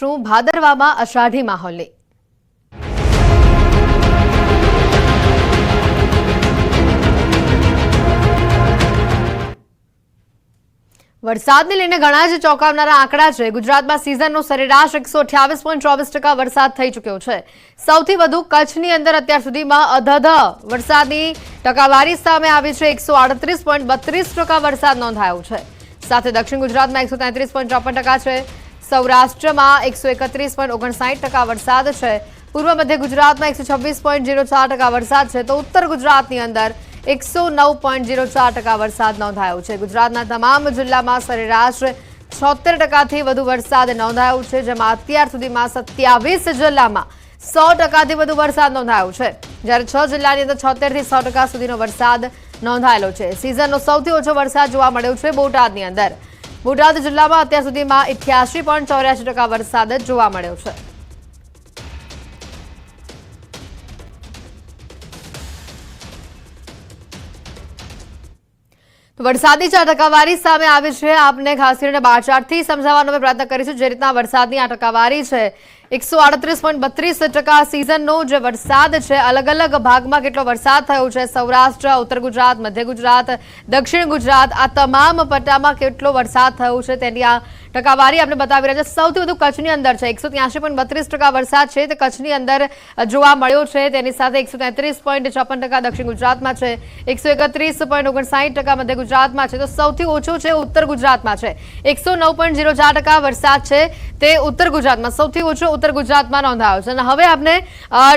શું ભાદરવામાં અષાઢી માહોલે વરસાદને લઈને ઘણા જ ચોંકાવનારા આંકડા છે. ગુજરાતમાં સિઝનનો સરેરાશ એકસો અઠ્યાવીસ પોઈન્ટ ચોવીસ ટકા વરસાદ થઈ ચૂક્યો છે. સૌથી વધુ કચ્છની અંદર અત્યાર સુધીમાં અધધ વરસાદની ટકાવારી સામે આવી છે. એકસો આડત્રીસ પોઈન્ટ બત્રીસ ટકા વરસાદ નોંધાયો છે. સાથે દક્ષિણ ગુજરાતમાં એકસો તેત્રીસ પોઈન્ટ ચોપન ટકા છે. સૌરાષ્ટ્રમાં એકસો એકત્રીસ પોઈન્ટ ઓગણસાઠ ટકા વરસાદ છે. પૂર્વ મધ્ય ગુજરાતમાં એકસો છવ્વીસ પોઈન્ટ ઝીરો ચાર ટકા વરસાદ છે તો ઉત્તર ગુજરાતની અંદર એકસો નવ પોઈન્ટ ઝીરો ચાર ટકા વરસાદ નોંધાયો છે. ગુજરાતના તમામ જિલ્લામાં સરેરાશ છોતેર ટકાથી વધુ વરસાદ નોંધાયો છે, જેમાં અત્યાર સુધીમાં સત્યાવીસ જિલ્લામાં સો ટકાથી વધુ વરસાદ નોંધાયો છે. જ્યારે છ જિલ્લાની અંદર છોતેરથી સો ટકા સુધીનો વરસાદ નોંધાયેલો છે. સિઝનનો સૌથી ઓછો વરસાદ જોવા મળ્યો છે બોટાદની અંદર. બોટાદ જિલ્લામાં અત્યાર સુધીમાં ઇઠ્યાસી પોઈન્ટ ચોર્યાસી ટકા વરસાદ જ જોવા મળ્યો છે. વરસાદની જે ટકાવારી સામે આવી છે. આપને ખાસ કરીને બાર ચારથી સમજાવવાનો અમે પ્રયત્ન કરીશું જે રીતના વરસાદની આ ટકાવારી છે. એકસો આડત્રીસ પોઈન્ટ બત્રીસ ટકા સિઝનનો જે વરસાદ છે, અલગ અલગ ભાગમાં કેટલો વરસાદ થયો છે? સૌરાષ્ટ્ર, ઉત્તર ગુજરાત, મધ્ય ગુજરાત, દક્ષિણ ગુજરાત, આ તમામ પટ્ટામાં કેટલો વરસાદ થયો છે તેની આ ટકાવારી આપણે બતાવી રહ્યા છે સૌથી વધુ કચ્છની અંદર છે, એકસો ત્યાંસી પોઈન્ટ બત્રીસ ટકા વરસાદ છે. તે કચ્છની અંદર જોવા મળ્યો છે. તેની સાથે એકસો તેત્રીસ પોઈન્ટ ચોપન ટકા દક્ષિણ ગુજરાતમાં છે, એકસો એકત્રીસ પોઈન્ટ ઓગણસાઠ ટકા મધ્ય ગુજરાતમાં છે. તો સૌથી ઓછો છે ઉત્તર ગુજરાતમાં છે. એકસો નવ પોઈન્ટ ઝીરો ચાર ટકા વરસાદ છે તે ઉત્તર ગુજરાતમાં. સૌથી ઓછો ઉત્તર ગુજરાતમાં નોંધાયો છે. અને હવે આપણે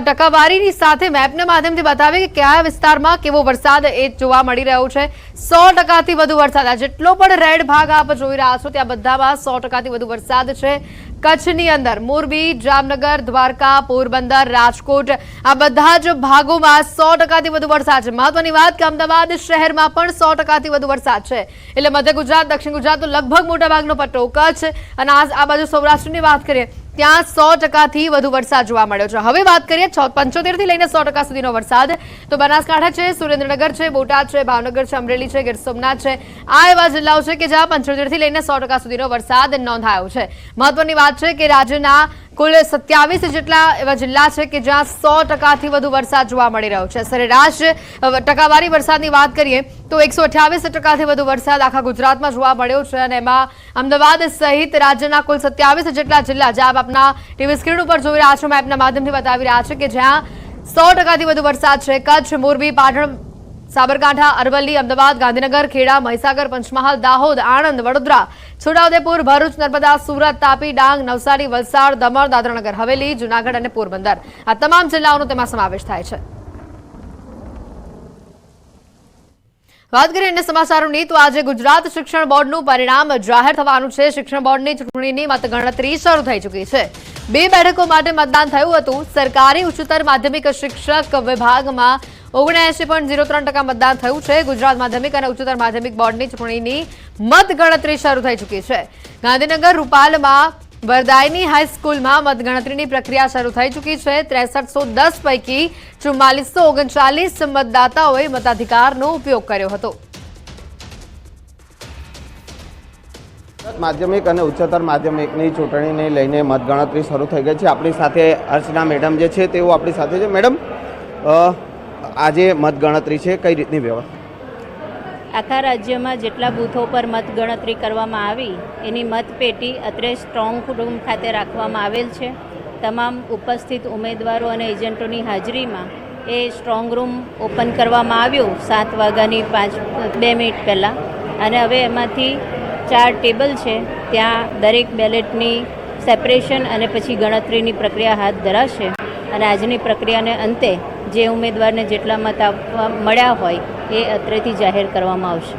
ટકાવારીની સાથે મેપના માધ્યમથી બતાવીએ કે કયા વિસ્તારમાં કેવો વરસાદ એ જોવા મળી રહ્યો છે. સો ટકાથી વધુ વરસાદ. આ જેટલો પણ રેડ ભાગ આપ જોઈ રહ્યા છો, ત્યાં બધામાં સો ટકાથી વધુ વરસાદ છે. કચ્છની અંદર મોરબી, જામનગર, દ્વારકા, પોરબંદર, રાજકોટ, આ બધા જ ભાગોમાં સો ટકાથી વધુ વરસાદ છે. મહત્વની વાત કે અમદાવાદ શહેરમાં પણ સો ટકાથી વધુ વરસાદ છે. એટલે મધ્ય ગુજરાત, દક્ષિણ ગુજરાતનો લગભગ મોટા ભાગનો પટ્ટો કચ્છ અને આ આ બાજુ સૌરાષ્ટ્રની વાત કરીએ ત્યાં સો ટકાથી વધુ વરસાદ જોવા મળ્યો છે. હવે વાત કરીએ પંચોતેરથી લઈને સો ટકા સુધીનો વરસાદ. તો બનાસકાંઠા છે, સુરેન્દ્રનગર છે, બોટાદ છે, ભાવનગર છે, અમરેલી છે, ગીર સોમનાથ છે. આ એવા જિલ્લાઓ છે કે જ્યાં પંચોતેરથી લઈને સો ટકા સુધીનો વરસાદ નોંધાયો છે. મહત્વની વાત છે કે રાજ્યના કુલ સત્યાવીસ જેટલા એવા જિલ્લા છે કે જ્યાં સો ટકાથી વધુ વરસાદ જોવા મળી રહ્યો છે. સરેરાશ ટકાવારી વરસાદની વાત કરીએ તો એકસો અઠ્યાવીસ ટકાથી વધુ વરસાદ આખા ગુજરાતમાં જોવા મળ્યો છે અને એમાં અમદાવાદ સહિત રાજ્યના કુલ સત્યાવીસ જેટલા જિલ્લા જ્યાં આપ આપના ટીવી સ્ક્રીન ઉપર જોઈ રહ્યા છો મેપના માધ્યમથી બતાવી રહ્યા છે કે જ્યાં સો ટકાથી વધુ વરસાદ છે. કચ્છ, મોરબી, પાટણ સાબરકાંઠા, અરવલ્લી, અમદાવાદ, ગાંધીનગર, ખેડા, મહીસાગર, પંચમહાલ, દાહોદ, આણંદ, વડોદરા, છોટાઉદેપુર, ભરૂચ, નર્મદા, સુરત, તાપી, ડાંગ, નવસારી, વલસાડ, દમણ, દાદરાનગર, હવેલી, જૂનાગઢ અને પોરબંદર. આ તમામ જિલ્લાઓનો તેમાં સમાવેશ થાય છે. વાત કરીએ અન્ય સમાચારોની, તો આજે ગુજરાત શિક્ષણ બોર્ડનું પરિણામ જાહેર થવાનું છે. શિક્ષણ બોર્ડની ચૂંટણીની મતગણતરી શરૂ થઈ ચૂકી છે. બે બેઠકો માટે મતદાન થયું હતું. સરકારી ઉચ્ચતર માધ્યમિક શિક્ષક વિભાગમાં ઓગણએંશી પોઈન્ટ ઝીરો ત્રણ ટકા મતદાન થયું છે. ગુજરાત માધ્યમિક અને ઉચ્ચતર માધ્યમિક બોર્ડની ચૂંટણીની મતગણતરી શરૂ થઈ ચૂકી છે. ગાંધીનગર, રૂપાલમાં વરદાયની હાઈસ્કૂલમાં મતગણતરીની પ્રક્રિયા શરૂ થઈ ચૂકી છે. ત્રેસઠસો દસ પૈકી ચુમ્માલીસો ઓગણચાલીસ મતદાતાઓએ મતાધિકારનો ઉપયોગ કર્યો હતો. માધ્યમિક અને ઉચ્ચતર માધ્યમિકની ચૂંટણીને લઈને મતગણતરી શરૂ થઈ ગઈ છે. આપણી સાથે અર્ચના મેડમ જે છે, તેઓ આપણી સાથે છે. મેડમ આજે મતગણતરી છે, કઈ રીતની વ્યવસ્થા? આખા રાજ્યમાં જેટલા બૂથો પર મતગણતરી કરવામાં આવી, એની મતપેટી અત્રે સ્ટ્રોંગ રૂમ ખાતે રાખવામાં આવેલ છે. તમામ ઉપસ્થિત ઉમેદવારો અને એજન્ટોની હાજરીમાં એ સ્ટ્રોંગ રૂમ ઓપન કરવામાં આવ્યો સાત વાગ્યાની પાંચ, બે મિનિટ પહેલાં. અને હવે એમાંથી ચાર ટેબલ છે, ત્યાં દરેક બેલેટની સેપરેશન અને પછી ગણતરીની પ્રક્રિયા હાથ ધરાશે. અને આજની પ્રક્રિયાને અંતે જે ઉમેદવારને જેટલા મત આપવા મળ્યા હોય એ અત્રેથી જાહેર કરવામાં આવશે.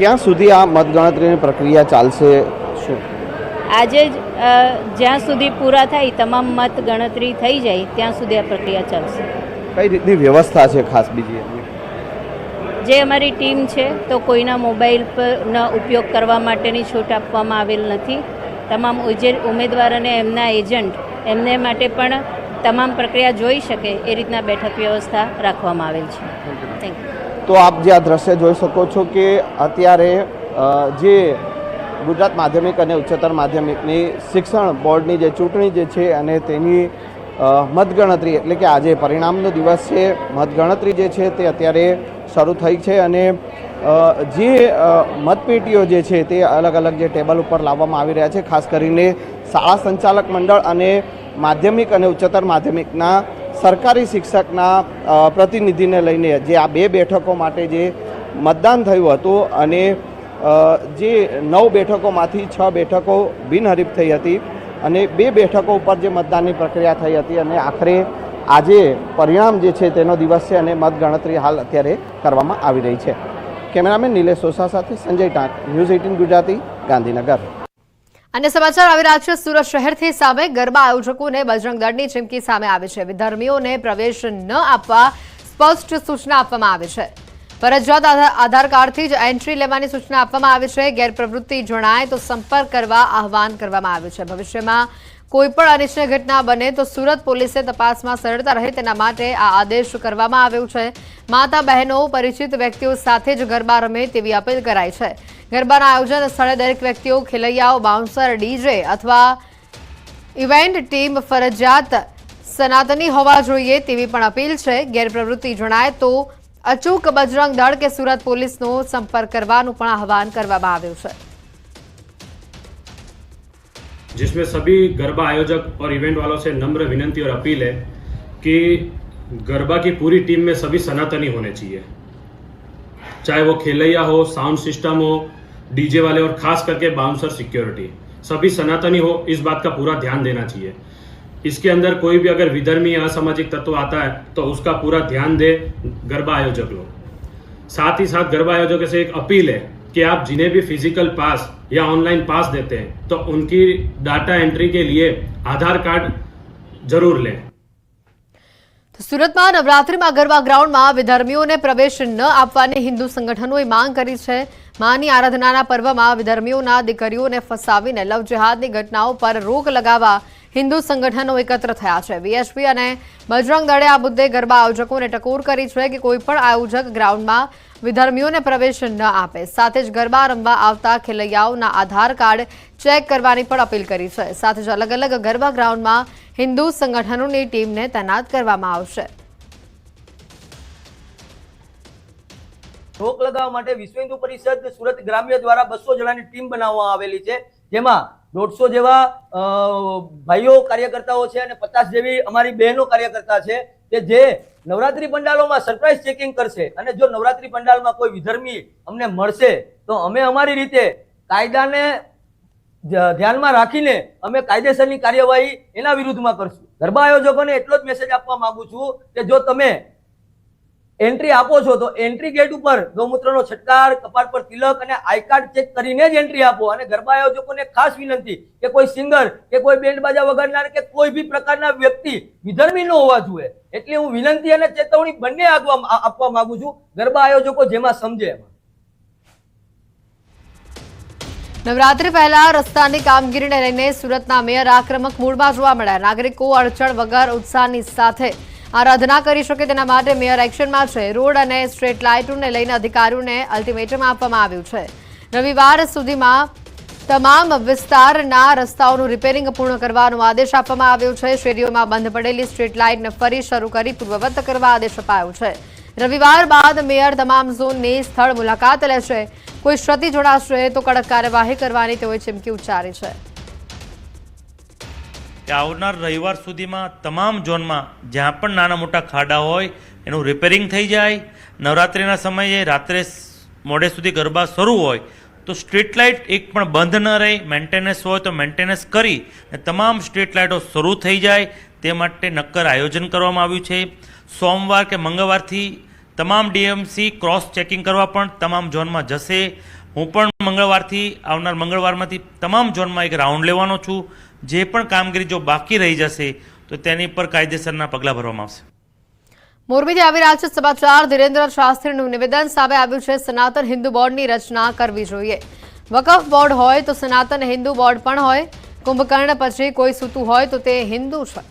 ક્યાં સુધી આ મતગણતરીની પ્રક્રિયા ચાલશે? શું? આજે જ જ્યાં સુધી પૂરા થાય તમામ મત ગણતરી થઈ જાય ત્યાં સુધી આ પ્રક્રિયા ચાલશે. કઈ રીતની વ્યવસ્થા છે ખાસ બીજી જે અમારી ટીમ છે તો કોઈના મોબાઈલ પરનો ઉપયોગ કરવા માટેની છૂટ આપવામાં આવેલ નથી. તમામ ઉમેદવાર અને એમના એજન્ટ એમને માટે પણ તમામ પ્રક્રિયા જોઈ શકે એ રીતના બેઠક વ્યવસ્થા રાખવામાં આવેલ છે. તો આપ જે આ દ્રશ્ય જોઈ શકો છો કે અત્યારે જે ગુજરાત માધ્યમિક અને ઉચ્ચતર માધ્યમિકની શિક્ષણ બોર્ડની જે ચૂંટણી જે છે અને તેની મતગણતરી એટલે કે આજે પરિણામનો દિવસ છે, મતગણતરી જે છે તે અત્યારે શરૂ થઈ છે અને જે મતપેટીઓ જે છે તે અલગ અલગ જે ટેબલ ઉપર લાવવામાં આવી રહ્યા છે, ખાસ કરીને શાળા સંચાલક મંડળ અને માધ્યમિક અને ઉચ્ચતર માધ્યમિકના સરકારી શિક્ષકના પ્રતિનિધિને લઈને જે આ બે બેઠકો માટે જે મતદાન થયું હતું અને જે નવ બેઠકોમાંથી છ બેઠકો બિનહરીફ થઈ હતી અને બે બેઠકો ઉપર જે મતદાનની પ્રક્રિયા થઈ હતી અને આખરે આજે પરિણામ જે છે તેનો દિવસ છે અને મતગણતરી હાલ અત્યારે કરવામાં આવી રહી છે. કેમેરામેન નિલેશ સોસા સાથે સંજય ટાંક, ન્યૂઝ એઇટીન ગુજરાતી, ગાંધીનગર. અન્ય સમાચાર આવી રહ્યા છે. સુરત શહેરથી સામે ગરબા આયોજકોને બજરંગ દળની ચીમકી સામે આવી છે. વિધર્મીઓને પ્રવેશ ન આપવા સ્પષ્ટ સૂચના આપવામાં આવી છે. ફરજિયાત આધાર કાર્ડથી જ એન્ટ્રી લેવાની સૂચના આપવામાં આવી છે. ગેરપ્રવૃત્તિ જણાય તો સંપર્ક કરવા આહવાન કરવામાં આવ્યું છે. ભવિષ્યમાં કોઈપણ અનિચ્છનીય ઘટના બને તો સુરત પોલીસે તપાસમાં સરળતા રહે તેના માટે આ આદેશ કરવામાં આવ્યો છે. માતા, બહેનો, પરિચિત વ્યક્તિઓ સાથે જ ગરબા રમે તેવી અપીલ કરાઈ છે. ગરબાના આયોજન સ્થળે દરેક વ્યક્તિઓ, ખેલૈયાઓ બાઉન્સર ડીજે અથવા ઇવેન્ટ ટીમ, ફરજિયાત સનાતની હોવા જોઈએ તેવી પણ અપીલ છે. ગેરપ્રવૃત્તિ જણાય તો અચૂક બજરંગ દળ કે સુરત પોલીસનો સંપર્ક કરવાનું પણ આહવાન કરવામાં આવ્યું છે. जिसमें सभी गरबा आयोजक और इवेंट वालों से नम्र विनंती और अपील है कि गरबा की पूरी टीम में सभी सनातनी होने चाहिए। चाहे वो खेलैया हो साउंड सिस्टम हो डीजे वाले और खास करके बाउंसर सिक्योरिटी सभी सनातनी हो, इस बात का पूरा ध्यान देना चाहिए। इसके अंदर कोई भी अगर विधर्मी या असामाजिक तत्व आता है तो उसका पूरा ध्यान दे गरबा आयोजक लोग। साथ ही साथ गरबा आयोजकों से एक अपील है कि आप जिन्हें भी फ़िज़िकल पास या ऑनलाइन पास देते हैं तो उनकी डाटा एंट्री के लिए आधार कार्ड जरूर लें તો સુરતમાં નવરાત્રિમાં ગરબા ગ્રાઉન્ડમાં વિધર્મીઓને પ્રવેશ ન આપવાની હિન્દુ સંગઠનોએ માંગ કરી છે માની આરાધનાના પર્વમાં વિધર્મીઓના દીકરીઓને ફસાવીને લવ જેહાદની ઘટનાઓ પર રોક લગાવવા હિન્દુ સંગઠનો એકત્ર થયા છે. વીએચપી અને બજરંગ દળે આ મુદ્દે ગરબા આયોજકોને ટકોર કરી છે કે કોઈ પણ આયોજક ગ્રાઉન્ડમાં વિધર્મીઓને પ્રવેશ ન આપે. સાથે જ ગરબા રમવા આવતા ખેલૈયાઓના આધાર કાર્ડ ચેક કરવાની પણ અપીલ કરી છે. સાથે જ અલગ અલગ ગરબા ગ્રાઉન્ડમાં હિન્દુ સંગઠનોની ટીમને તૈનાત કરવામાં આવશે. રોક લગાવવા માટે વિશ્વ હિન્દુ પરિષદ સુરત ગ્રામ્ય દ્વારા બસો જણાની ટીમ બનાવવામાં આવેલી છે. જેમાં દોઢસો જેવા ભાઈઓ કાર્યકર્તાઓ છે અને પચાસ જેવી અમારી બહેનો કાર્યકર્તા છે કે જે નવરાત્રી પંડાલોમાં સરપ્રાઇઝ ચેકિંગ કરશે અને જો નવરાત્રી પંડાલમાં કોઈ વિધર્મી અમને મળશે, તો અમે અમારી રીતે કાયદાને ધ્યાનમાં રાખીને અમે કાયદેસરની કાર્યવાહી એના વિરુદ્ધમાં કરશું. ગરબા આયોજકોને એટલો જ મેસેજ આપવા માંગુ છું કે જો તમે એન્ટ્રી આપો છો તો એન્ટ્રી ગેટ ઉપર ગૌમૂત્રનો છટકાર, કપાળ પર તિલક અને આઈ કાર્ડ ચેક કરીને જ એન્ટ્રી આપો. અને ગરબા આયોજકોને ખાસ વિનંતી કે કોઈ સિંગર કે કોઈ બેન્ડ બાજા વગાડનાર, કે કોઈ બી પ્રકારના વ્યક્તિ વિધર્મી ન હોવા જોઈએ. એટલે હું વિનંતી અને ચેતવણી બંને આપવા માંગુ છું. ગરબા આયોજકો જેમાં સમજે એમાં. નવરાત્રી પહેલા રસ્તાની કામગીરીને લઈને સુરતના મેયર આક્રમક મૂડમાં જોવા મળ્યા. નાગરિકો અડચણ વગર ઉત્સાહની સાથે આરાધના કરી શકે તેના માટે મેયર એક્શનમાં છે. રોડ અને સ્ટ્રીટ લાઇટોને લઈને અધિકારીઓને અલ્ટિમેટમ આપવામાં આવ્યું છે. રવિવાર સુધીમાં તમામ વિસ્તારના રસ્તાઓનું રિપેરિંગ પૂર્ણ કરવાનો આદેશ આપવામાં આવ્યો છે. શેરીઓમાં બંધ પડેલી સ્ટ્રીટ લાઇટને ફરી શરૂ કરી પૂર્વવત કરવા આદેશ અપાયો છે. રવિવાર બાદ મેયર તમામ ઝોનની સ્થળ મુલાકાત લેશે. કોઈ ક્ષતિ જોડાશે તો કડક કાર્યવાહી કરવાની તેઓએ ચીમકી ઉચ્ચારી છે. કે આવનાર રવિવાર સુધીમાં તમામ ઝોનમાં જ્યાં પણ નાના મોટા ખાડા હોય, એનું રિપેરિંગ થઈ જાય. નવરાત્રિના સમયે રાત્રે મોડે સુધી ગરબા શરૂ હોય, તો સ્ટ્રીટ લાઇટ એક પણ બંધ ન રહે મેન્ટેનન્સ હોય તો મેન્ટેનન્સ કરી અને તમામ સ્ટ્રીટ લાઇટો શરૂ થઈ જાય. તે માટે નક્કર આયોજન કરવામાં આવ્યું છે. સોમવાર કે મંગળવારથી તમામ ડીએમસી ક્રોસ ચેકિંગ કરવા પણ તમામ ઝોનમાં જશે. હું પણ મંગળવારથી, આવનાર મંગળવારમાંથી તમામ ઝોનમાં એક રાઉન્ડ લેવાનો છું. જે પણ કામગીરી જો બાકી રહી જશે, તો તેની પર કાયદેસરના પગલાં ભરવામાં આવશે. મોરબીથી આવી રહ્યા છે સમાચાર. ધીરેન્દ્ર શાસ્ત્રીનું નિવેદન સામે આવ્યું છે. સનાતન હિન્દુ બોર્ડની રચના કરવી જોઈએ. વકફ બોર્ડ હોય તો સનાતન હિન્દુ બોર્ડ પણ હોય. કુંભકર્ણ પછી કોઈ સૂતું હોય તો તે હિન્દુ છે.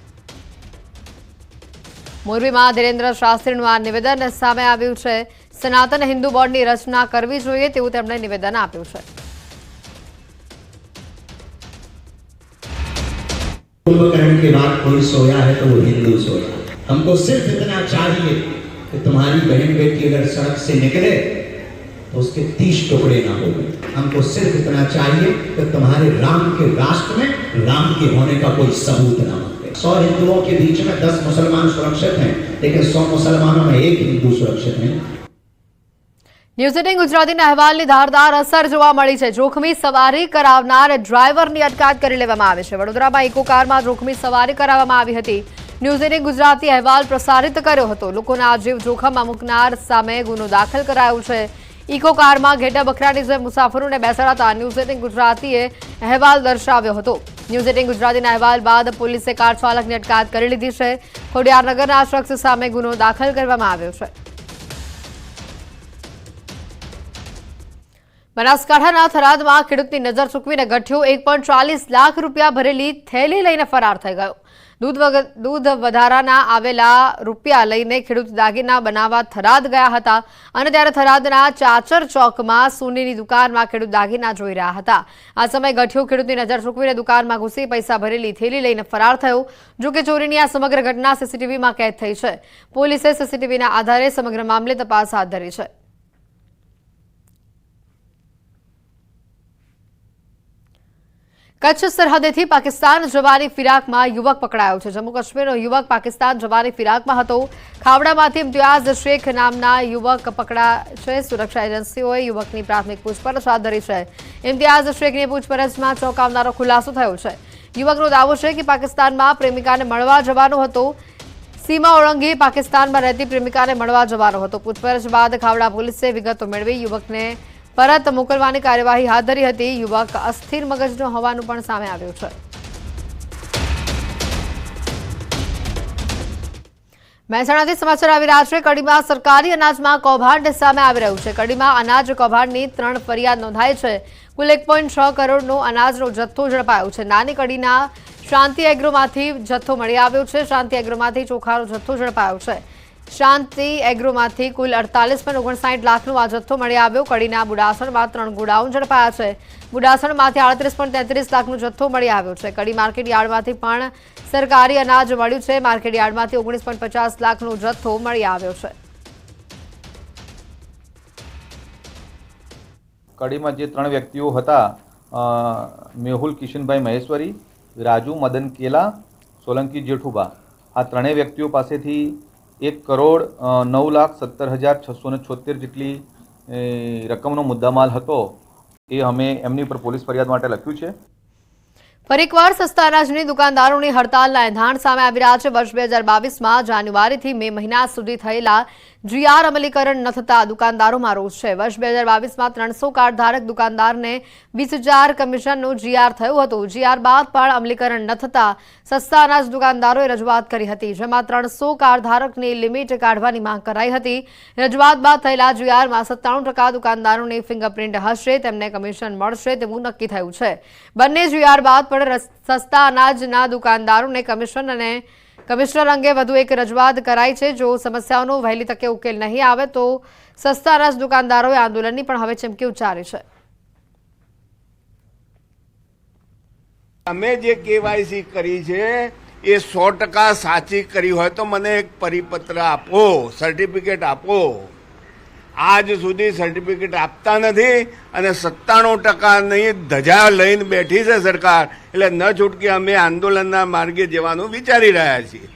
મોરબીમાં ધીરેન્દ્ર શાસ્ત્રીનું આ નિવેદન સામે આવ્યું છે. સનાતન હિન્દુ બોર્ડની રચના કરવી જોઈએ તેવું તેમણે નિવેદન આપ્યું છે. कुंभकर्ण के बाद कोई सोया है तो वो हिंदू सोया हमको सिर्फ़ इतना चाहिए कि तुम्हारी बहन बेटी अगर सड़क से निकले तो उसके तीस टुकड़े ना हो हमको सिर्फ़ इतना चाहिए कि तुम्हारे राम के राष्ट्र में राम के होने का कोई सबूत ना मिले सौ हिंदुओं के बीच में दस मुसलमान सुरक्षित हैं, लेकिन सौ मुसलमानों में एक हिंदू सुरक्षित नहीं। ન્યૂઝ એટીન ગુજરાતીના અહેવાલની ધારદાર અસર જોવા મળી છે. જોખમી સવારી કરાવનાર ડ્રાઈવરની અટકાયત કરી લેવામાં આવી છે. વડોદરામાં ઇકો કારમાં જોખમી સવારી કરાવવામાં આવી હતી. ન્યૂઝ એટીન ગુજરાતી અહેવાલ પ્રસારિત કર્યો હતો. લોકોના જીવ જોખમમાં મૂકનાર સામે ગુનો દાખલ કરાયો છે. ઇકો કારમાં ઘેટા બકરાની જેમ મુસાફરોને બેસાડતા ન્યૂઝ એટીન ગુજરાતીએ અહેવાલ દર્શાવ્યો હતો. ન્યૂઝ એટીન ગુજરાતીના અહેવાલ બાદ પોલીસે કાર ચાલકની અટકાયત કરી લીધી છે. ખોડિયારનગરના શખ્સ સામે ગુનો દાખલ કરવામાં આવ્યો છે. બનાસકાંઠાના થરાદમાં ખેડૂતની નજર ચૂકવીને ગઠિયો એક લાખ રૂપિયા ભરેલી થેલી લઈને ફરાર થઈ ગયો. દૂધ દૂધ વધારાના આવેલા રૂપિયા લઈને ખેડૂત દાગીના બનાવવા થરાદ ગયા હતા અને ત્યારે થરાદના ચાચર ચોકમાં સોનીની દુકાનમાં ખેડૂત દાગીના જોઈ રહ્યા હતા. આ સમયે ગઠિયો ખેડૂતની નજર ચૂકવીને દુકાનમાં ઘૂસી પૈસા ભરેલી થેલી લઈને ફરાર થયો, જો કે ચોરીની આ સમગ્ર ઘટના સીસીટીવીમાં કેદ થઈ છે. પોલીસે સીસીટીવીના આધારે સમગ્ર મામલે તપાસ હાથ ધરી છે. કચ્છ સરહદેથી પાકિસ્તાન જવાની ફિરાકમાં યુવક પકડાયો છે. જમ્મુ કાશ્મીરનો યુવક પાકિસ્તાન જવાની ફિરાકમાં હતો. ખાવડામાંથી ઇમ્તિયાઝ શેખ નામના યુવક પકડા છે. સુરક્ષા એજન્સીઓએ યુવકની પ્રાથમિક પૂછપરછ હાથ ધરી છે. ઇમ્તિયાઝ શેખની પૂછપરછમાં ચોંકાવનારો ખુલાસો થયો છે. યુવકનો દાવો છે કે પાકિસ્તાનમાં પ્રેમિકાને મળવા જવાનો હતો. સીમા ઓળંગી પાકિસ્તાનમાં રહેતી પ્રેમિકાને મળવા જવાનો હતો. પૂછપરછ બાદ ખાવડા પોલીસે વિગતો મેળવી યુવકને પરત મોકલવાની કાર્યવાહી હાથ ધરી હતી. યુવક અસ્થિર મગજનો હોવાનું પણ સામે આવ્યું છે. મહેસાણાથી સમાચાર આવી રહ્યા છે. કડીમાં સરકારી અનાજમાં કૌભાંડ સામે આવી રહ્યું છે. કડીમાં અનાજ કૌભાંડની ત્રણ ફરિયાદ નોંધાઈ છે. કુલ એક પોઈન્ટ છ કરોડનો અનાજનો જથ્થો ઝડપાયો છે. નાની કડીના શાંતિ એગ્રોમાંથી જથ્થો મળી આવ્યો છે. શાંતિ એગ્રોમાંથી ચોખાનો જથ્થો ઝડપાયો છે. શાંતિ એગ્રોમાંથી કુલ અડતાલીસ પોઈન્ટ ઓગણસાઠ લાખનો આ જથ્થો મળી આવ્યો. કડીના બુડાસણમાં ત્રણ ગોડાઉન ઝડપાયા છે. બુડાસણમાંથી આડત્રીસ પોઈન્ટ તેત્રીસ લાખનો જથ્થો મળી આવ્યો છે. કડી માર્કેટ યાર્ડમાંથી પણ સરકારી અનાજ મળ્યું છે. માર્કેટ યાર્ડમાંથી ઓગણીસ પોઈન્ટ પચાસ લાખનો જથ્થો મળી આવ્યો છે. કડીમાં જે ત્રણ વ્યક્તિઓ હતા મેહુલ કિશનભાઈ મહેશ્વરી, રાજુ મદન કેલા સોલંકી જેઠુબા. આ ત્રણેય વ્યક્તિઓ પાસેથી એક કરોડ નવ લાખ સત્તર હજાર છસો ને છોતેર જેટલી રકમનો મુદ્દામાલ હતો. એ અમે એમની ઉપર પોલીસ ફરિયાદ માટે લખ્યું છે. ફરી એકવાર સસ્તા અનાજની દુકાનદારોની હડતાલના એંધાણ સામે આવી રહ્યા છે. વર્ષ બે હજાર બાવીસમાં જાન્યુઆરીથી મે મહિના સુધી થયેલા જીઆર અમલીકરણ ન થતા દુકાનદારોમાં રોષ છે. વર્ષ બે હજાર બાવીસમાં ત્રણસો કાર્ડ ધારક દુકાનદારને વીસ હજાર કમિશનનું જીઆર થયું હતું. જીઆર બાદ પણ અમલીકરણ ન થતા સસ્તા અનાજ દુકાનદારોએ રજૂઆત કરી હતી, જેમાં ત્રણસો કાર્ડ ધારકની લિમિટ કાઢવાની માંગ કરાઈ હતી. રજૂઆત બાદ થયેલા જીઆરમાં સત્તાણું ટકા દુકાનદારોની ફિંગરપ્રિન્ટ હશે, તેમને કમિશન મળશે તેવું નક્કી થયું છે. બંને જીઆર બાદ પણ રસ- સસ્તા અનાજના દુકાનદારોને કમિશન અને કમિશનર અંગે વધુ એક રજૂઆત કરાઈ છે. જો સમસ્યાઓનો વહેલી તકે ઉકેલ નહીં આવે તો સસ્તા અનાજ દુકાનદારોએ આંદોલનની પણ હવે ચીમકી ઉચ્ચારી છે. અમે જે કેવાયસી કરી છે, એ સો ટકા સાચી કરી હોય તો મને એક પરિપત્ર આપો, સર્ટિફિકેટ આપો. આજ સુધી સર્ટિફિકેટ આપતા નથી અને સત્તાણું ટકાની ધજા લઈને બેઠી છે સરકાર. એટલે ન છૂટકે અમે આંદોલનના માર્ગે જવાનું વિચારી રહ્યા છીએ.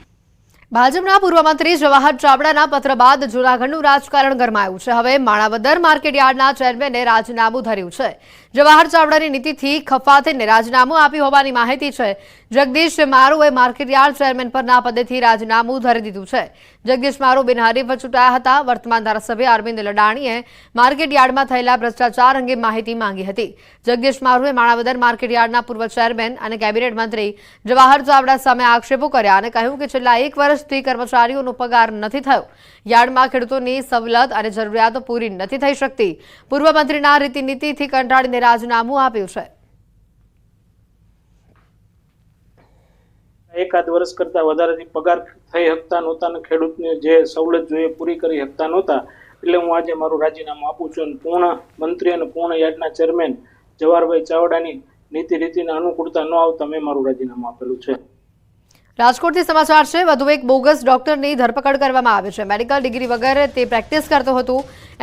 ભાજપના પૂર્વ મંત્રી જવાહર ચાવડાના પત્ર બાદ જૂનાગઢનું રાજકારણ ગરમાયું છે. હવે માણાવદર માર્કેટ યાર્ડના ચેરમેને રાજીનામું ધર્યું છે. જવાહર ચાવડાની નીતિથી ખફાતે રાજીનામું આપ્યું હોવાની માહિતી છે. જગદીશ મારુએ માર્કેટ યાર્ડ ચેરમેન પરના પદેથી રાજીનામું ધરી દીધું છે. જગદીશ મારુ બિનહરીફ ચૂંટાયા હતા. વર્તમાન ધારાસભ્ય અરવિંદ લડાણીએ માર્કેટ યાર્ડમાં થયેલા ભ્રષ્ટાચાર અંગે માહિતી માંગી હતી. જગદીશ મારુએ માણાવદર માર્કેટ યાર્ડના પૂર્વ ચેરમેન અને કેબિનેટ મંત્રી જવાહર ચાવડા સામે આક્ષેપો કર્યા અને કહ્યું કે છેલ્લા એક વર્ષથી કર્મચારીઓનો પગાર નથી થયો. યાર્ડમાં ખેડૂતોની સવલત અને જરૂરિયાતો પૂરી નથી થઈ શકતી. પૂર્વ મંત્રીના રીતિનીતિથી કંટાળીને રાજીનામું આપ્યું છે. એકાદ વર્ષ કરતાં વધારેથી પગાર થઈ શકતા નહોતા અને ખેડૂતને જે સવલત જોઈએ પૂરી કરી શકતા નહોતા. એટલે હું આજે મારું રાજીનામું આપું છું અને પૂર્ણ મંત્રી અને પૂર્ણ યાર્ડના ચેરમેન જવાહરભાઈ ચાવડાની નીતિ રીતિને અનુકૂળતા ન આવતા મેં મારું રાજીનામું આપેલું છે. રાજકોટથી સમાચાર છે. વધુ એક બોગસ ડોક્ટરની ધરપકડ કરવામાં આવી છે. મેડિકલ ડિગ્રી વગર તે પ્રેક્ટિસ કરતો હતો.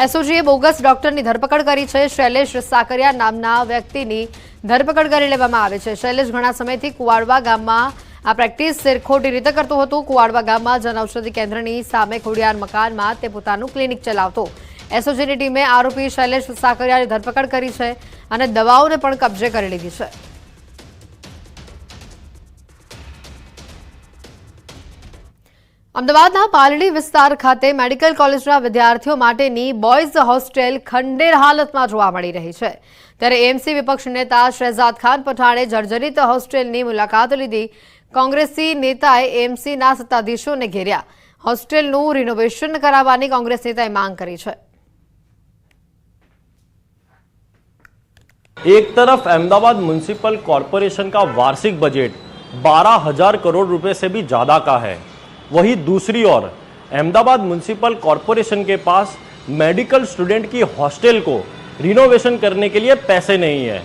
એસઓજીએ બોગસ ડોક્ટરની ધરપકડ કરી છે. શૈલેષ સાકરિયા નામના વ્યક્તિની ધરપકડ કરી લેવામાં આવી છે. શૈલેષ ઘણા સમયથી કુવાડવા ગામમાં આ પ્રેક્ટિસ ખોટી રીતે કરતો હતો. કુવાડવા ગામમાં જનઔષધિ કેન્દ્રની સામે ખોડિયાર મકાનમાં તે પોતાનું ક્લિનિક ચલાવતો. એસઓજીની ટીમે આરોપી શૈલેષ સાકરિયાની ધરપકડ કરી છે અને દવાઓને પણ કબજે કરી લીધી છે. અમદાવાદના પાલડી વિસ્તાર ખાતે મેડિકલ કોલેજના વિદ્યાર્થીઓ માટેની બોયઝ હોસ્ટેલ ખંડેર હાલતમાં જોવા મળી રહી છે ત્યારે એમસી વિપક્ષ નેતા શહેજાદ ખાન પઠાણે જર્જરિત હોસ્ટેલની મુલાકાત લીધી કોંગ્રેસી નેતાએ એમસીના સત્તાધીશોને ઘેર્યા હોસ્ટેલનું રિનોવેશન કરાવવાની કોંગ્રેસ નેતાએ માંગ કરી છે एक तरफ अहमदाबाद म्यूनसिपल कॉरपोरेशन का वार्षिक बजट बारह हजार करोड़ रुपए से भी ज़्यादा का है वहीं दूसरी ओर, अहमदाबाद म्यूनसिपल कॉरपोरेशन के पास मेडिकल स्टूडेंट की हॉस्टल को रिनोवेशन करने के लिए पैसे नहीं है।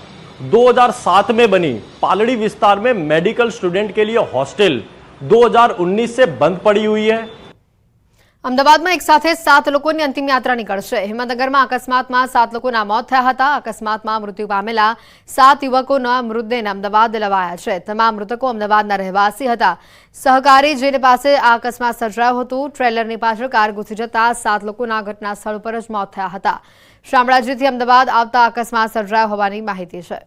2007 में बनी पालड़ी विस्तार में मेडिकल स्टूडेंट के लिए हॉस्टल 2019 से बंद पड़ी हुई है। અમદાવાદમાં એક સાથે સાત લોકોની અંતિમ યાત્રા નીકળશે. હિંમતનગરમાં અકસ્માતમાં સાત લોકોના મોત થયા હતા. અકસ્માતમાં મૃત્યુ પામેલા સાત યુવકોના મૃતદેહને અમદાવાદ લવાયા છે. તમામ મૃતકો અમદાવાદના રહેવાસી હતા. સહકારી જેની પાસે આ અકસ્માત સર્જાયો હતો, ટ્રેલરની પાછળ કાર ઘૂસી જતા સાત લોકોના ઘટના સ્થળ પર જ મોત થયા હતા. શામળાજીથી અમદાવાદ આવતા અકસ્માત સર્જાયો હોવાની માહિતી છે.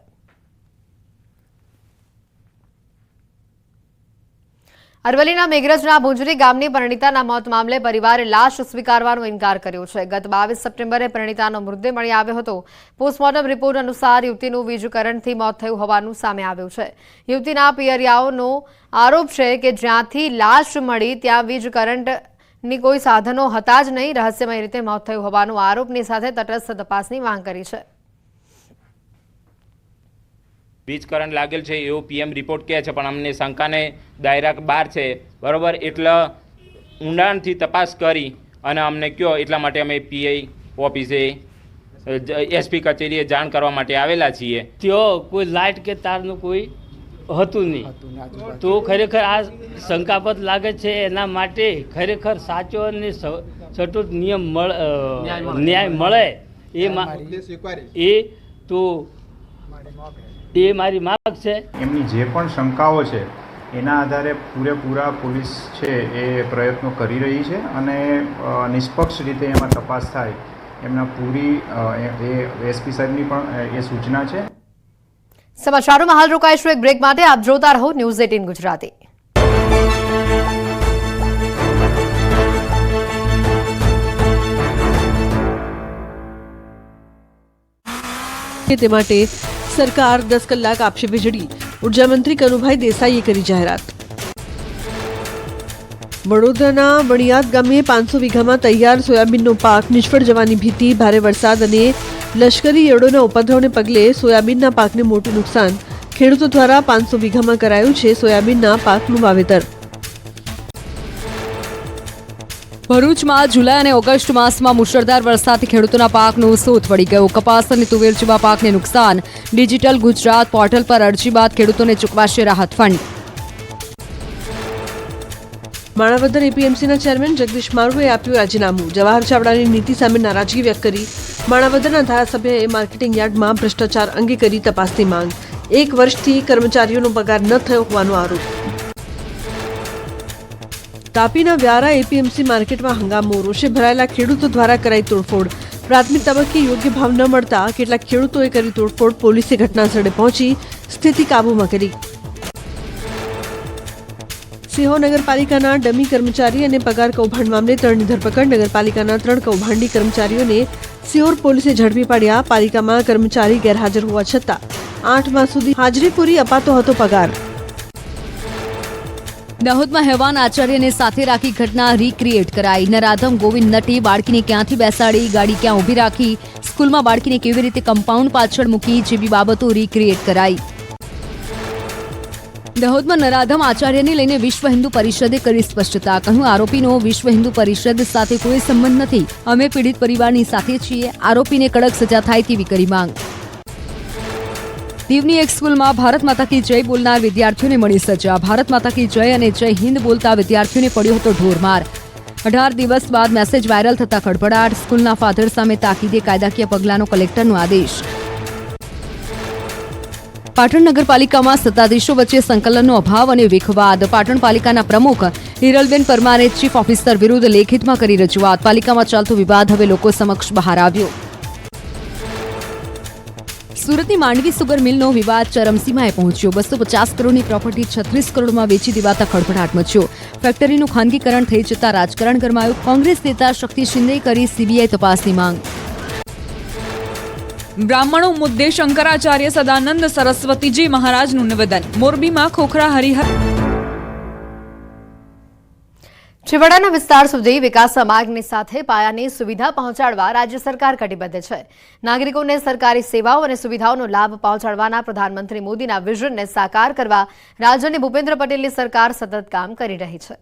અરવલ્લીના મેઘરજના ભુંજરી ગામની પરિણીતાના મોત મામલે પરિવારે લાશ સ્વીકારવાનો ઇનકાર કર્યો છે. ગત બાવીસ સપ્ટેમ્બરે પરિણીતાનો મૃતદેહ મળી આવ્યો હતો. પોસ્ટમોર્ટમ રિપોર્ટ અનુસાર યુવતીનું વીજકરણથી મોત થયું હોવાનું સામે આવ્યું છે. યુવતીના પિયરિયાઓનો આરોપ છે કે જ્યાંથી લાશ મળી ત્યાં વીજ કરંટની કોઈ સાધનો હતા જ નહીં, રહસ્યમય રીતે મોત થયું હોવાનો આરોપની સાથે તટસ્થ તપાસની માંગ કરી છે. વીજ કરંટ લાગેલ છે એવું પીએમ રિપોર્ટ કહે છે પણ અમને શંકાને દાયરા બહાર છે. બરાબર? એટલે ઊંડાણથી તપાસ કરી અને અમને કહો એટલા માટે અમે પીઆઈ ઓફિસે એસપી કચેરીએ જાણ કરવા માટે આવેલા છીએ. ત્યાં કોઈ લાઇટ કે તારનું કોઈ હતું નહીં. તો ખરેખર આ શંકાપદ લાગે છે એના માટે ખરેખર સાચો અને સચોટ નિયમ મળે ન્યાય મળે. એ એ તો એ મારી માગ છે. એમની જે પણ શંકાઓ છે એના આધારે પૂરેપૂરા પોલીસ છે એ પ્રયત્નો કરી રહી છે અને નિષ્પક્ષ રીતે એમાં તપાસ થાય. એમના પૂરી એ એસપી સાહેબની પણ એ સૂચના છે. સમાચારોમાં હાલ રોકાઈશું એક બ્રેક માટે. આપ જોતા રહો ન્યૂઝ એટીન ગુજરાતી. તે માટે સરકાર દસ કલાક આપશે વીજળી. ઊર્જા મંત્રી કનુભાઈ દેસાઈએ કરી જાહેરાત. વડોદરાના વણિયાદ ગામે પાંચસો વીઘામાં તૈયાર સોયાબીનનો પાક નિષ્ફળ જવાની ભીતિ, ભારે વરસાદ અને લશ્કરી યળોના ઉપદ્રવને પગલે સોયાબીનના પાકને મોટું નુકસાન. ખેડૂતો દ્વારા પાંચસો વીઘામાં કરાયું છે સોયાબીનના પાકનું વાવેતર. ભરૂચમાં જુલાઈ અને ઓગસ્ટ માસમાં મુશળધાર વરસાદથી ખેડૂતોના પાકનું સોથ વળી ગયું. કપાસ અને તુવેર પાકને નુકસાન. ડિજિટલ ગુજરાત પોર્ટલ પર અરજી બાદ ખેડૂતોને ચૂકવાશે રાહત ફંડ. માણાવદર એપીએમસીના ચેરમેન જગદીશ મારુએ આપ્યું રાજીનામું. જવાહર ચાવડાની નીતિ સામે નારાજગી વ્યક્ત કરી. માણાવદરના ધારાસભ્યએ માર્કેટિંગ યાર્ડમાં ભ્રષ્ટાચાર અંગે કરી તપાસની માંગ. એક વર્ષથી કર્મચારીઓનો પગાર ન થયો હોવાનો આરોપ. તાપીના વ્યારા એપીએમસી માર્કેટમાં હંગામો, રોષે ભરાયેલા ખેડૂતો દ્વારા કરાઈ તોડફોડ. પ્રાથમિક તબક્કે યોગ્ય ભાવ ન મળતા કેટલાક ખેડૂતોએ કરી તોડફોડ, પોલીસે ઘટનાસ્થળે પહોંચી સ્થિતિ કાબૂમાં કરી. સિંહો નગરપાલિકાના ડમી કર્મચારી અને પગાર કૌભાંડ મામલે ત્રણની ધરપકડ. નગરપાલિકાના ત્રણ કૌભાંડી કર્મચારીઓને સિહોર પોલીસે ઝડપી પાડ્યા. પાલિકામાં કર્મચારી ગેરહાજર હોવા છતાં આઠ માસ સુધી હાજરી પૂરી અપાતો હતો પગાર. દાહોદમાં હેવાન આચાર્યને સાથે રાખી ઘટના રીક્રિએટ કરાઈ. નરાધમ ગોવિંદ નટી બાળકીને ક્યાંથી બેસાડી, ગાડી ક્યાં ઊભી રાખી, સ્કૂલમાં બાળકીને કેવી રીતે કમ્પાઉન્ડ પાછળ મૂકી જેવી બાબતો રીક્રિએટ કરાઈ. દાહોદમાં નરાધમ આચાર્યને લઈને વિશ્વ હિન્દુ પરિષદે કરી સ્પષ્ટતા. કહ્યું, આરોપીનો વિશ્વ હિન્દુ પરિષદ સાથે કોઈ સંબંધ નથી. અમે પીડિત પરિવારની સાથે છીએ. આરોપીને કડક સજા થાય તેવી કરી માંગ. દીવની એક સ્કૂલમાં ભારત માતા જય બોલનાર વિદ્યાર્થીઓને મળી સજા. ભારત માતા જય અને જય હિન્દ બોલતા વિદ્યાર્થીઓને પડ્યો હતો ઢોરમાર. અઢાર દિવસ બાદ મેસેજ વાયરલ થતા ખડભડાટ સ્કૂલના ફાધર સામે તાકીદે કાયદાકીય પગલાંનો કલેક્ટરનો આદેશ. પાટણ નગરપાલિકામાં સત્તાધીશો વચ્ચે સંકલનનો અભાવ અને વિખવાદ. પાટણ પાલિકાના પ્રમુખ હિરલબેન પરમારે ચીફ ઓફિસર વિરુદ્ધ લેખિતમાં કરી રજૂઆત. પાલિકામાં ચાલતો વિવાદ હવે લોકો સમક્ષ બહાર આવ્યો. સુરતની માંડવી સુગર મિલનો વિવાદ ચરમસીમાએ પહોંચ્યો. બસો પચાસ કરોડની પ્રોપર્ટી છત્રીસ કરોડમાં વેચી દેવાતા ખળભળાટ મચ્યો. ફેક્ટરીનું ખાનગીકરણ થઈ જતા રાજકારણ ગરમાયું. કોંગ્રેસ નેતા શક્તિ શિંદે કરી સીબીઆઈ તપાસની માંગ. બ્રાહ્મણો મુદ્દે શંકરાચાર્ય સદાનંદ સરસ્વતીજી મહારાજનું નિવેદન. મોરબીમાં ખોખરા હરિહર છેવાડાના વિસ્તાર સુધી વિકાસ માર્ગની સાથે પાયાની સુવિધા પહોંચાડવા રાજ્ય સરકાર કટિબદ્ધ છે. નાગરિકોને સરકારી સેવાઓ અને સુવિધાઓનો લાભ પહોંચાડવાના પ્રધાનમંત્રી મોદીના વિઝનને સાકાર કરવા રાજ્યની ભૂપેન્દ્ર પટેલની સરકાર સતત કામ કરી રહી છે.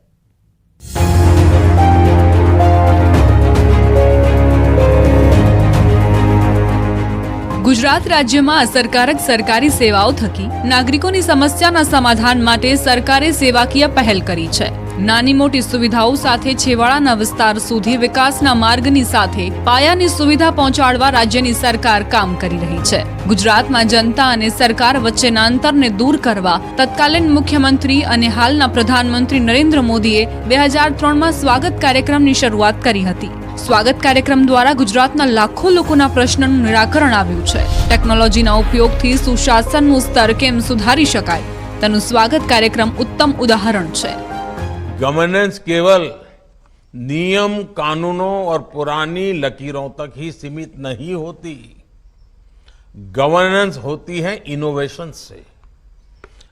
ગુજરાત રાજ્યમાં અસરકારક સરકારી સેવાઓ થકી નાગરિકોની સમસ્યાના સમાધાન માટે સરકારે સેવાકીય પહેલ કરી છે. નાની મોટી સુવિધાઓ સાથે છેવાડાના વિસ્તાર સુધી વિકાસના માર્ગની સાથે પાયાની સુવિધા પહોંચાડવા રાજ્યની સરકાર કામ કરી રહી છે. ગુજરાતમાં જનતા અને સરકાર વચ્ચેના અંતરને દૂર કરવા તત્કાલીન મુખ્યમંત્રી અને હાલના પ્રધાનમંત્રી નરેન્દ્ર મોદીએ બે હજાર ત્રણમાં સ્વાગત કાર્યક્રમની શરૂઆત કરી હતી. સ્વાગત કાર્યક્રમ દ્વારા ગુજરાતના લાખો લોકોના પ્રશ્નનું નિરાકરણ આવ્યું છે. ટેકનોલોજીના ઉપયોગથી સુશાસનનું સ્તર કેમ સુધારી શકાય? તેનું સ્વાગત કાર્યક્રમ ઉત્તમ ઉદાહરણ છે. गवर्नेंस केवल नियम कानूनों और पुरानी लकीरों तक ही सीमित नहीं होती। गवर्नेंस होती है इनोवेशन से।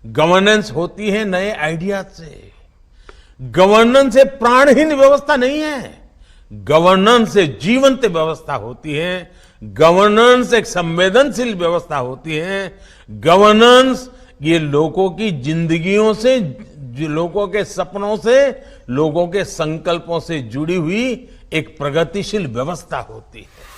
गवर्नेंस होती है नए आइडिया से। गवर्नेंस से प्राणहीन व्यवस्था नहीं है। गवर्नेंस से जीवंत व्यवस्था होती है। गवर्नेंस एक संवेदनशील व्यवस्था होती है। गवर्नेंस ये लोगों की जिंदगियों से लोगों के सपनों से लोगों के संकल्पों से जुड़ी हुई एक प्रगतिशील व्यवस्था होती है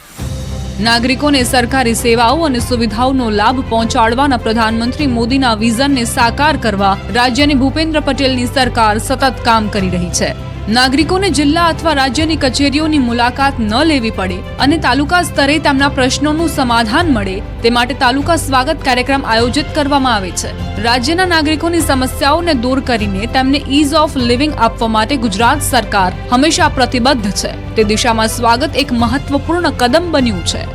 નાગરિકોને સરકારી સેવાઓ અને સુવિધાઓનો લાભ પહોંચાડવાના પ્રધાનમંત્રી મોદીના વિઝનને સાકાર કરવા રાજ્યની ભૂપેન્દ્ર પટેલની સરકાર સતત કામ કરી રહી છે નાગરિકોને જિલ્લા અથવા રાજ્યની કચેરીઓની મુલાકાત ન લેવી પડે અને તાલુકા સ્તરે તેમના પ્રશ્નોનું સમાધાન મળે, તે માટે તાલુકા સ્વાગત કાર્યક્રમ આયોજિત કરવામાં આવે છે. રાજ્યના નાગરિકોની સમસ્યાઓને દૂર કરીને તેમને ઇઝ ઓફ લિવિંગ આપવા માટે ગુજરાત સરકાર હંમેશા પ્રતિબદ્ધ છે. તે દિશામાં સ્વાગત એક મહત્વપૂર્ણ કદમ બન્યું છે.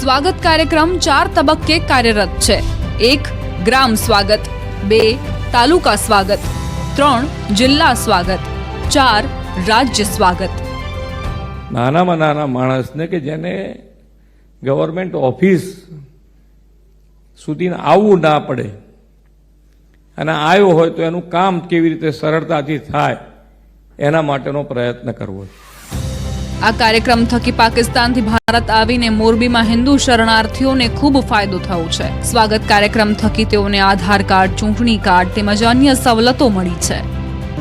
સ્વાગત કાર્યક્રમ ચાર તબક્કે કાર્યરત છે. એક, ગ્રામ સ્વાગત. બે, તાલુકા સ્વાગત. ત્રણ, જિલ્લા સ્વાગત. ચાર, રાજ્ય સ્વાગત. નાનામાં નાના માણસને કે જેને ગવર્મેન્ટ ઓફિસ સુધી આવવું ના પડે, અને આવ્યો હોય તો એનું કામ કેવી રીતે સરળતાથી થાય, એના માટેનો પ્રયત્ન કરવો છે. આ કાર્યક્રમ થકી પાકિસ્તાનથી ભારત આવીને મોરબીમાં હિન્દુ શરણાર્થીઓને ખૂબ ફાયદો થયો છે. સ્વાગત કાર્યક્રમ થકી તેઓને આધાર કાર્ડ, ચૂંટણી કાર્ડ તેમજ અન્ય સવલતો મળી છે.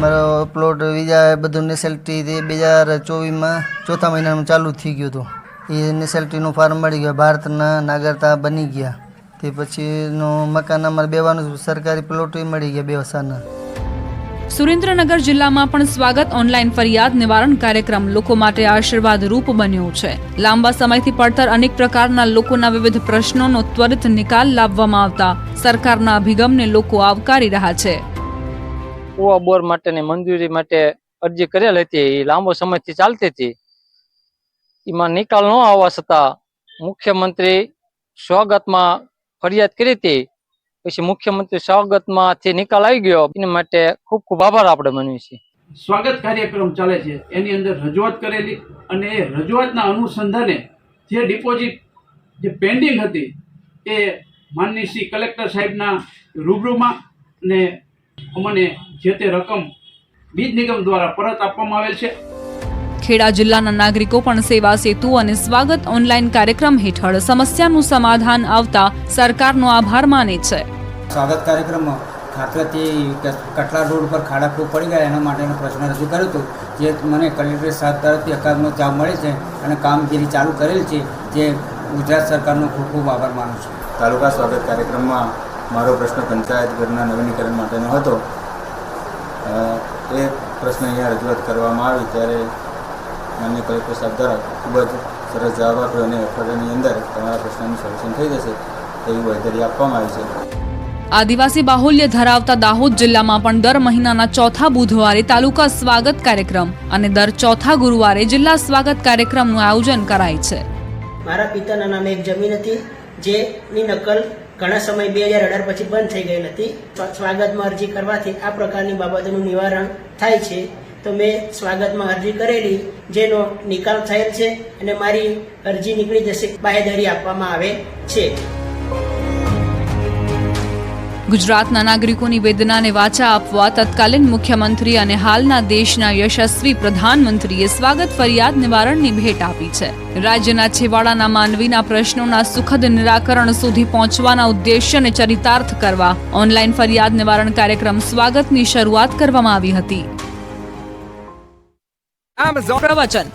મારો પ્લોટ વિઝા બધું નેસેલિટી બે હજાર ચોવીસમાં ચોથા મહિનામાં ચાલુ થઈ ગયું હતું. એ નેસેલ્ટીનું ફોર્મ મળી ગયું. ભારતના નાગરતા બની ગયા. તે પછીનું મકાન અમારે બેવાનું સરકારી પ્લોટ મળી ગયા બે વસાના સુરેન્દ્રનગર જિલ્લામાં પણ સ્વાગત ઓનલાઈન ફરિયાદ નિવારણ કાર્યક્રમ લોકો માટે આશીર્વાદ રૂપ બન્યો છે. લાંબા સમયથી પડતર અનેક પ્રકારના લોકોના વિવિધ પ્રશ્નોનો ત્વરિત નિકાલ લાવવામાં આવતા સરકારના અભિગમને લોકો આવકારી રહ્યા છે. કુવા બોર માટેની મંજૂરી માટે અરજી કરેલ હતી. એ લાંબો સમયથી ચાલતી હતી. એમાં નિકાલ ન આવવા છતાં મુખ્યમંત્રી સ્વાગતમાં ફરિયાદ કરી હતી. પછી મુખ્યમંત્રી સ્વાગતમાંથી નિકાલ આવી ગયો. એના માટે ખૂબ ખૂબ આભાર આપણે માનીએ છીએ. સ્વાગત કાર્યક્રમ ચાલે છે. એની અંદર રજૂઆત કરેલી અને એ રજૂઆતના અનુસંધાને જે ડિપોઝિટ જે પેન્ડિંગ હતી, એ માનનીય શ્રી કલેક્ટર સાહેબના રૂબરૂમાં અને અમને જે તે રકમ, બીજ નિગમ દ્વારા પરત આપવામાં આવેલ છે. ખેડા જિલ્લાના નાગરિકો પણ સેવા સેતુ અને સ્વાગત ઓનલાઈન કાર્યક્રમ હેઠળ સમસ્યાનું સમાધાન આવતા સરકારનો આભાર માને છે. સ્વાગત કાર્યક્રમમાં ખાતરથી કટલા રોડ પર ખાડા ખૂબ પડી ગયા એના માટેનો પ્રશ્ન રજૂ કર્યો હતો જે મને કલેક્ટર સાહેબ તરફથી અકાદનો જવાબ મળે છે અને કામગીરી ચાલુ કરેલ છે જે ગુજરાત સરકારનો ખૂબ ખૂબ આભાર માનું છું. તાલુકા સ્વાગત કાર્યક્રમમાં મારો પ્રશ્ન પંચાયત ઘરના નવીનીકરણ માટેનો હતો. એ પ્રશ્ન અહીંયા રજૂઆત કરવામાં આવી ત્યારે માન્ય કલેક્ટર સાહેબ દ્વારા ખૂબ જ સરસ જવાબ આપ્યો અને અઠવાડિયાની અંદર તમારા પ્રશ્નનું સોલ્યુશન થઈ જશે તેવી બાંહેધરી આપવામાં આવી છે. આદિવાસી બાહુલ્ય ધરાવતા દાહોદ જિલ્લામાં પણ દર મહિનાના ચોથા બુધવારે તાલુકા સ્વાગત કાર્યક્રમ અને દર ચોથા ગુરુવારે જિલ્લા સ્વાગત કાર્યક્રમનું આયોજન કરાય છે. મારા પિતાના નામે એક જમીન હતી જેની નકલ ઘણા સમય બે હજાર અઢાર પછી બંધ થઈ ગઈ હતી. સ્વાગતમાં અરજી કરવાથી આ પ્રકારની બાબતોનું નિવારણ થાય છે. તો મેં સ્વાગતમાં અરજી કરેલી, જેનો નિકાલ થયેલ છે અને મારી અરજી નીકળી જશે, બાહેધરી આપવામાં આવે છે. ગુજરાતના નાગરિકોની વેદનાને વાચા આપવા તત્કાલીન મુખ્યમંત્રી અને હાલના દેશના યશસ્વી પ્રધાનમંત્રીએ સ્વાગત ફરિયાદ નિવારણની ભેટ આપી છે. રાજ્યના છેવાડાના માનવીના પ્રશ્નોના સુખદ નિરાકરણ સુધી પહોંચવાના ઉદ્દેશ્યને ચરિતાર્થ કરવા ઓનલાઈન ફરિયાદ નિવારણ કાર્યક્રમ સ્વાગતની શરૂઆત કરવામાં આવી હતી. પ્રવચન.